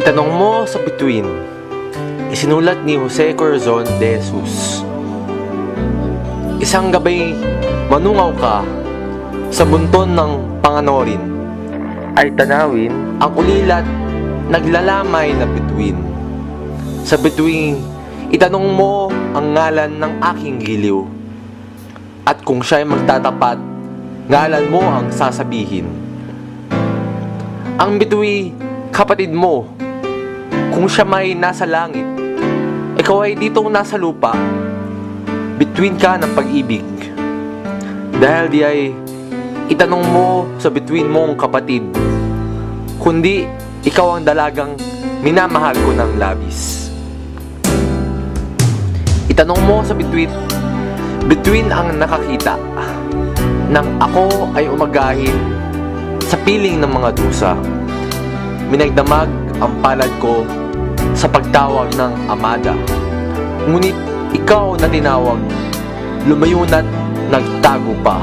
Itanong mo sa bituin. Isinulat ni Jose Corazon de Jesus. Isang gabay, manungaw ka sa bunton ng panganorin. Ay tanawin ang ulilat naglalamay na bituin. Sa bituin, itanong mo ang ngalan ng aking giliw. At kung siya'y magtatapat, ngalan mo ang sasabihin. Ang bituin, kapatid mo, kung siya may nasa langit, ikaw ay ditong nasa lupa, between ka ng pag-ibig. Dahil di ay itanong mo sa between mong kapatid, kundi ikaw ang dalagang minamahal ko ng labis. Itanong mo sa between, between ang nakakita, nang ako ay umagahin sa piling ng mga dusa. Minagdamag ang palad ko sa pagtawag ng amada. Ngunit ikaw na tinawag, lumayo na't nagtago pa.